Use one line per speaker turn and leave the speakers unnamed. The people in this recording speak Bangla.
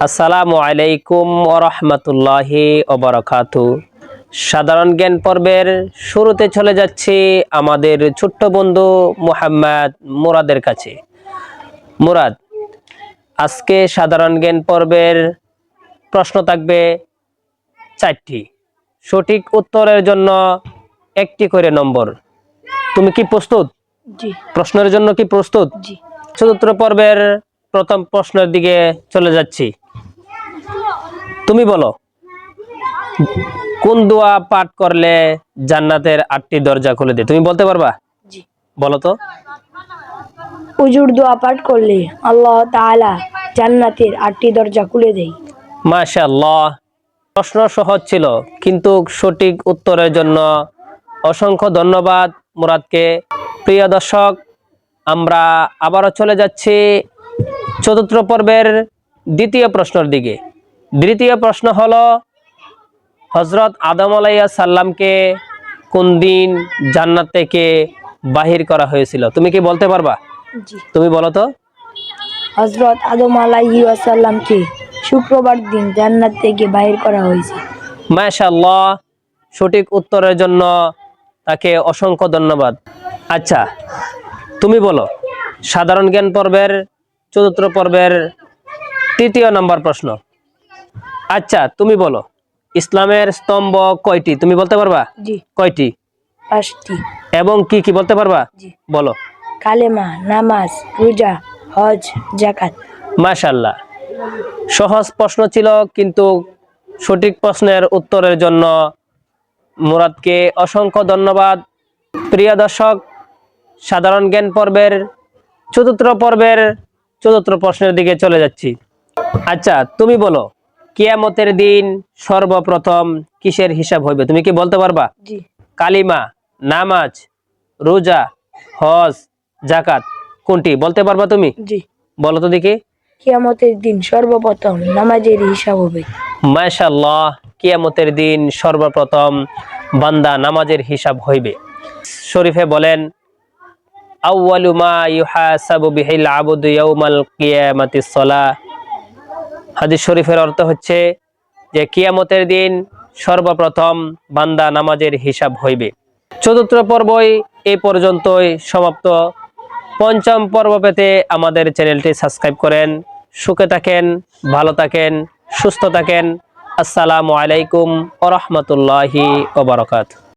আসসালামু আলাইকুম ওরহমতুল্লাহি ওবরাকাতু সাধারণ জ্ঞান পর্বের শুরুতে চলে যাচ্ছি আমাদের ছোট্ট বন্ধু মুহাম্মদ মুরাদের কাছে। মুরাদ আজকে সাধারণ জ্ঞান পর্বের প্রশ্ন থাকবে চারটি। সঠিক উত্তরের জন্য একটি করে নম্বর। তুমি কি প্রস্তুত?
জি।
প্রশ্নের জন্য কি প্রস্তুত?
জি।
চতুর্থ পর্বের প্রথম প্রশ্নের দিকে চলে যাচ্ছি। তুমি বলো কোন দোয়া পাঠ করলে জান্নাতের আটটি দরজা খুলে দেয়? তুমি বলতে পারবা? বলো তো।
উজুর দোয়া পাঠ করলে আল্লাহ তাআলা জান্নাতের আটটি দরজা খুলে দেয়।
মাশাআল্লাহ। প্রশ্ন সহজ ছিল কিন্তু সঠিক উত্তরের জন্য অসংখ্য ধন্যবাদ মুরাদকে। প্রিয় দর্শক আমরা আবারও চলে যাচ্ছি চতুর্থ পর্বের দ্বিতীয় প্রশ্নের দিকে। দ্বিতীয় প্রশ্ন হলো হজরত আদম আলাইয়া সাল্লামকে কোন দিন জান্নাত থেকে বাহির করা হয়েছিল? তুমি কি বলতে পারবা? তুমি বলো তো।
হজরত আদম আলাইহি ওয়াসাল্লামকে শুক্রবার দিন জান্নাত থেকে বাহির করা হয়েছে।
মাশাল্লাহ সঠিক উত্তরের জন্য তাকে অসংখ্য ধন্যবাদ। আচ্ছা তুমি বলো সাধারণ জ্ঞান পর্বের চতুর্থ পর্বের তৃতীয় নম্বর প্রশ্ন। আচ্ছা তুমি বলো ইসলামের স্তম্ভ কয়টি? তুমি বলতে পারবা? কয়টি?
পাঁচটি।
এবং কি কি বলতে পারবা? বলো।
কালেমা নামাজ রোজা হজ জাকাত
মাশাল্লাহ সহজ প্রশ্ন ছিল কিন্তু সঠিক প্রশ্নের উত্তরের জন্য মুরাদকে অসংখ্য ধন্যবাদ। প্রিয় দর্শক সাধারণ জ্ঞান পর্বের চতুর্থ পর্বের চতুর্থ প্রশ্নের দিকে চলে যাচ্ছি। আচ্ছা তুমি বলো কিয়ামতের দিন সর্বপ্রথম কিসের হিসাব হইবে? তুমি কি বলতে পারবা? কালিমা নামাজ রোজা হজ জাকাত কোনটি? বলতে পারবা তুমি? বলো তো দেখি।
কিয়ামতের দিন সর্বপ্রথম নামাজের হিসাব হবে।
মাশাল্লাহ কিয়ামতের দিন সর্বপ্রথম বান্দা নামাজের হিসাব হইবে। শরীফে বলেন শরীফের অর্থ হচ্ছে যে কিয়ামতের দিন সর্বপ্রথম বান্দা নামাজের হিসাব হইবে। চতুর্থ পর্বই এই পর্যন্তই সমাপ্ত। পঞ্চম পর্ব পেতে আমাদের চ্যানেলটি সাবস্ক্রাইব করেন। সুখে থাকেন, ভালো থাকেন, সুস্থ থাকেন। আসসালামু আলাইকুম ওরহমতুল্লাহি ওবরকাত।